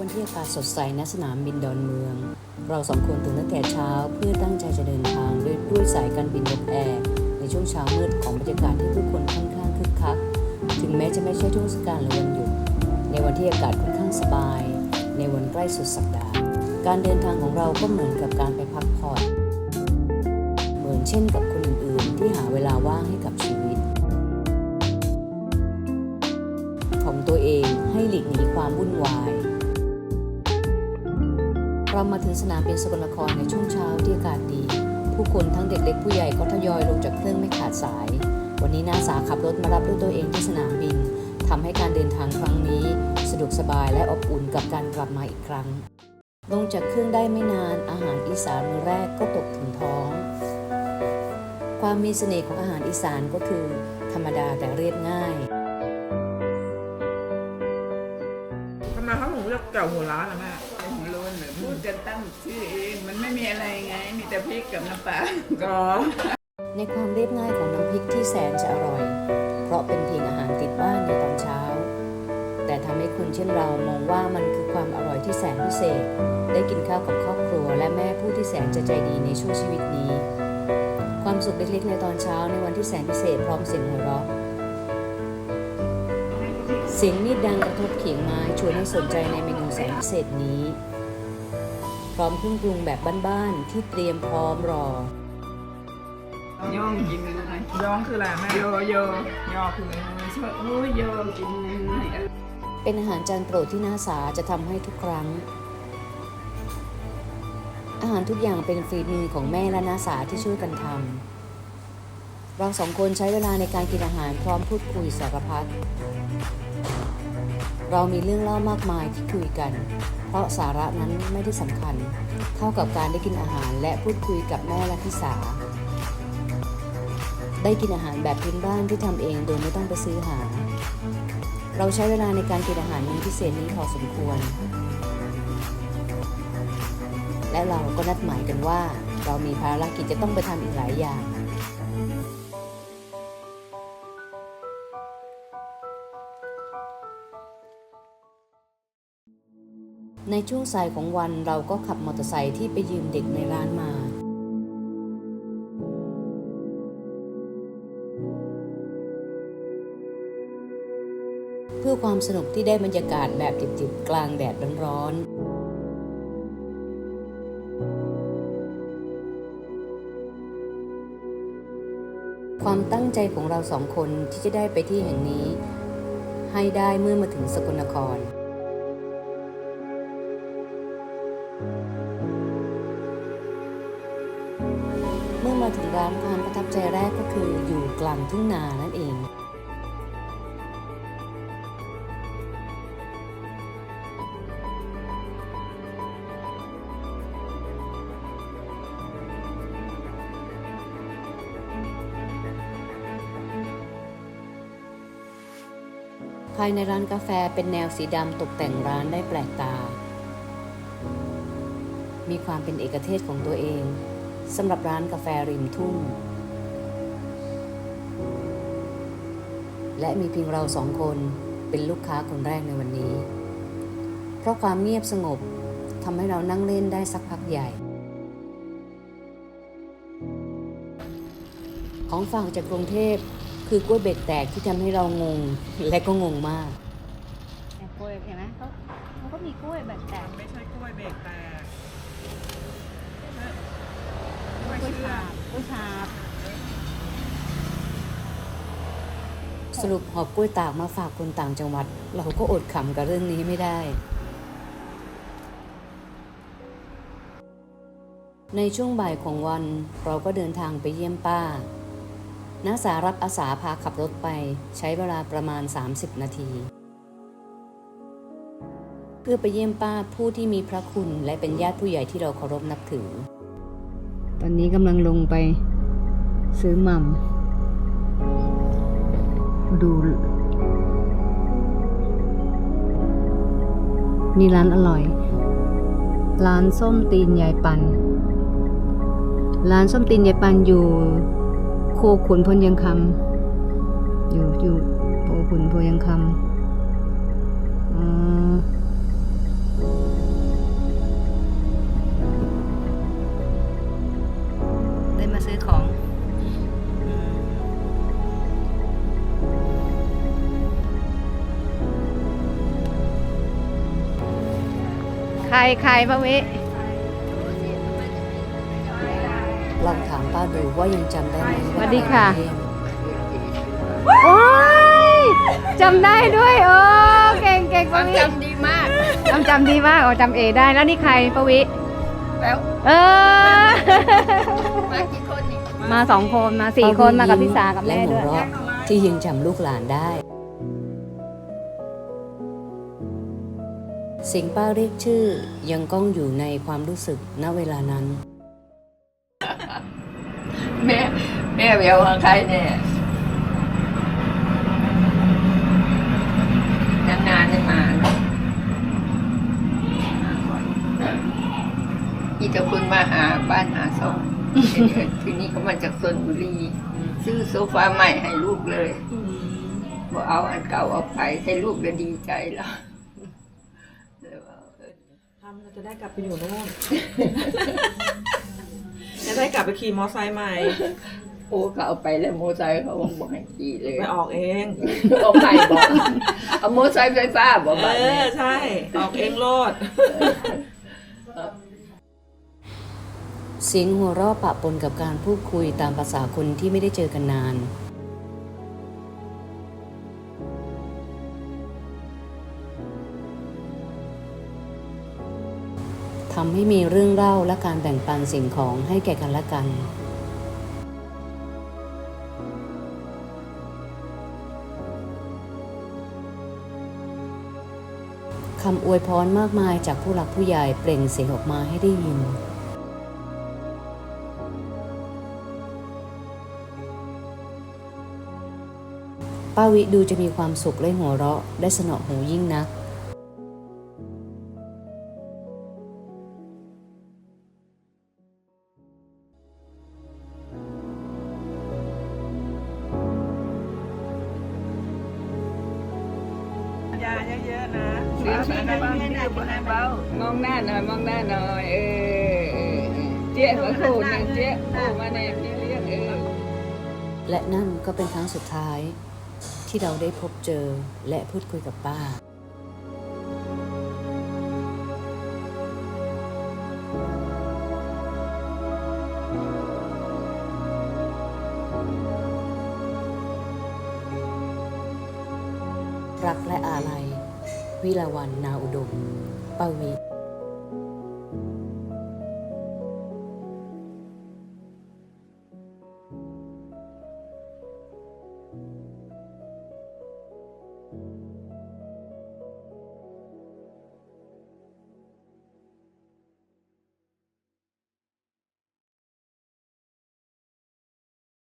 วันที่อากาศสดใสณสนามบินดอนเมือง เราสองคนตื่นตั้งแต่เช้าเพื่อตั้งใจจะเดินทางด้วยด้วยสายการบินนกแอร์ในช่วงเช้ามืดของบรรยากาศที่ผู้คนค่อนข้างคึกคัก ถึงแม้จะไม่ใช่เทศกาลหรือวันหยุด ในวันที่อากาศค่อนข้างสบาย ในวันใกล้สุดสัปดาห์ การเดินทางของเราก็เหมือนกับการไปพักผ่อน เหมือนเช่นกับคนอื่นๆ ที่หาเวลาว่างให้กับชีวิตของตัวเองให้หลีกหนีความวุ่นวาย เรามาถึงสนามบินสกลนครในช่วงเช้าที่อากาศดี ผู้คนทั้งเด็กเล็กผู้ใหญ่ก็ทยอยลงจากเครื่องไม่ขาดสาย วันนี้นาสาขับรถมารับด้วยตัวเองที่สนามบินทำให้การเดินทางครั้งนี้ สะดวกสบายและอบอุ่นกับการกลับมาอีกครั้ง ลงจากเครื่องได้ไม่นานอาหารอีสานมื้อแรกก็ตกถึงท้อง ความมีเสน่ห์ของอาหารอีสานก็คือ ธรรมดาแต่เรียบง่ายทำไมเขาถึงเรียกแจ่วหัวล้านล่ะแม่ พูดจะตั้งชื่อเอง มันไม่มีอะไรไง มีแต่พริกกับน้ำปลาก็ในความเรียบง่ายของน้ำพริกที่แสนจะอร่อย เพราะเป็นเพียงอาหารติดบ้านในตอนเช้า แต่ทำให้คนเช่นเรามองว่ามันคือความอร่อยที่แสนพิเศษ ได้กินข้าวกับครอบครัว และแม่ผู้ที่แสนจะใจดีในช่วงชีวิตนี้ ความสุขเล็กๆในตอนเช้าในวันที่แสนพิเศษพร้อมเสียงหัวเราะเสียงมีดดังกระทบเขียงไม้ชวนให้สนใจในเมนูแสนพิเศษนี้ พร้อมเครื่องปรุงแบบบ้านๆที่เตรียมพร้อมรอ ย่องกินเลยย้องคืออะไรแม่โยโยย่อคืออะไรชอบโอ้ยโยกินเลยเป็นอาหารจานโปรดที่น้าสาจะทำให้ทุกครั้ง อาหารทุกอย่างเป็นฝีมือของแม่และน้าสาที่ช่วยกันทำเราสองคนใช้เวลาในการกินอาหารพร้อมพูดคุยสารพัด เรามีเรื่องเล่ามากมายที่คุยกัน เพราะสาระนั้นไม่ได้สำคัญ เท่ากับการได้กินอาหารและพูดคุยกับแม่และพี่สา ได้กินอาหารแบบพื้นบ้านที่ทำเองโดยไม่ต้องไปซื้อหา เราใช้เวลาในการกินอาหารมื้อพิเศษนี้พอสมควร และเราก็นัดหมายกันว่า เรามีภารกิจจะต้องไปทำอีกหลายอย่าง ในช่วงสายของวันเราก็ขับมอเตอร์ไซค์ที่ไปยืมเด็กในร้านมาเพื่อความสนุกที่ได้บรรยากาศแบบจิบๆกลางแดดร้อนๆความตั้งใจของเราสองคนที่จะได้ไปที่แห่งนี้ ให้ได้เมื่อมาถึงสกลนคร ร้านความประทับใจแรกก็คืออยู่กลางทุ่งนานั่นเอง ภายในร้านกาแฟเป็นแนวสีดำตกแต่งร้านได้แปลกตา มีความเป็นเอกเทศของตัวเอง สำหรับร้านกาแฟริมทุ่ง และมีเพียงเราสองคนเป็นลูกค้าคนแรกในวันนี้ เพราะความเงียบสงบทำให้เรานั่งเล่นได้สักพักใหญ่ ของฝากจากกรุงเทพคือกล้วยเบ็ดแตกที่ทำให้เรางงและก็งงมากแต่กล้วยเห็นไหมเขาเขาก็มีกล้วยแบบแตกไม่ใช่กล้วยเบรกแตก กล้ยฉาบสรุปหอบกล้วยตากมาฝากคนต่างจังหวัด เราก็อดขำกับเรื่องนี้ไม่ได้ ในช่วงบ่ายของวันเราก็เดินทางไปเยี่ยมป้าน้าสารับอาสาพาขับรถไปใช้เวลาประมาณ 30 นาที เพื่อไปเยี่ยมป้าผู้ที่มีพระคุณและเป็นญาติผู้ใหญ่ที่เราเคารพนับถือ ตอนนี้กำลังลงไปซื้อหม่ำดูนี่ร้านอร่อย ร้านส้มตีนยายปัน ร้านส้มตีนยายปันอยู่โคขุนพลยังคำอยู่อยู่โคขุนพลยังคำ รใครป้าวิลองถามป้าดูว่ายังจำได้ไหมสวัสดีค่ะ โอ้ยจำได้ด้วยโอ้เก่งเก่งป้าวิจำดีมาก จำจำดีมากอ๋อจำเอได้แล้วนี่ใครป้าวิ แล้วเออ มากี่คนนี่มาสองคนมาสี่คนมากับพี่สากับแม่และหัด้วย เราะที่ยังจำลูกหลานได้ สิ่งป้าเรียกชื่อยังก้องอยู่ในความรู้สึกณเวลานั้น แม่แม่ไปเอาของใครเนี่ยนานๆจะมาเนอะมาก่อนอีตาคุณมาหาบ้านหาสองทีนี้เขามาจากชนบุรี ซื้อโซฟาใหม่ให้ลูกเลยบอกเอาอันเก่าเอาไปให้ลูกก็ดีใจแล้วเลยว่าเออ ทำเราจะได้กลับไปอยู่โน่น จะได้กลับไปขี่มอไซค์ใหม่ โอ้เขาเอาไปแล้วโมอไซค์เขาบอกให้ขี่เลยไปออกเอง เอาไปบอกเอาโมอไซค์ไฟฟ้าบอกเอบ้านอนี้ใช่ ออกเองโลด เสียงหัวเราะปะปนกับการพูดคุยตามภาษาคนที่ไม่ได้เจอกันนาน ทำให้มีเรื่องเล่าและการแบ่งปันสิ่งของให้แก่กันและกัน คำอวยพรมากมายจากผู้หลักผู้ใหญ่เปล่งเสียงออกมาให้ได้ยินป้าวิดูจะมีความสุขและหัวเราะได้สนอหูยิ่งนัก บ้างซื้อมาบ้ามองหน้าหน่อยมองหน้าหน่อยเออเจ๊มาคู่นึ่งเจ๊โอ้มาแนบนี่เรียกเออและนั่นก็เป็นครั้งสุดท้ายที่เราได้พบเจอและพูดคุยกับป้ารักและอาลัย วิลาวันนาอุดม ป้าวิ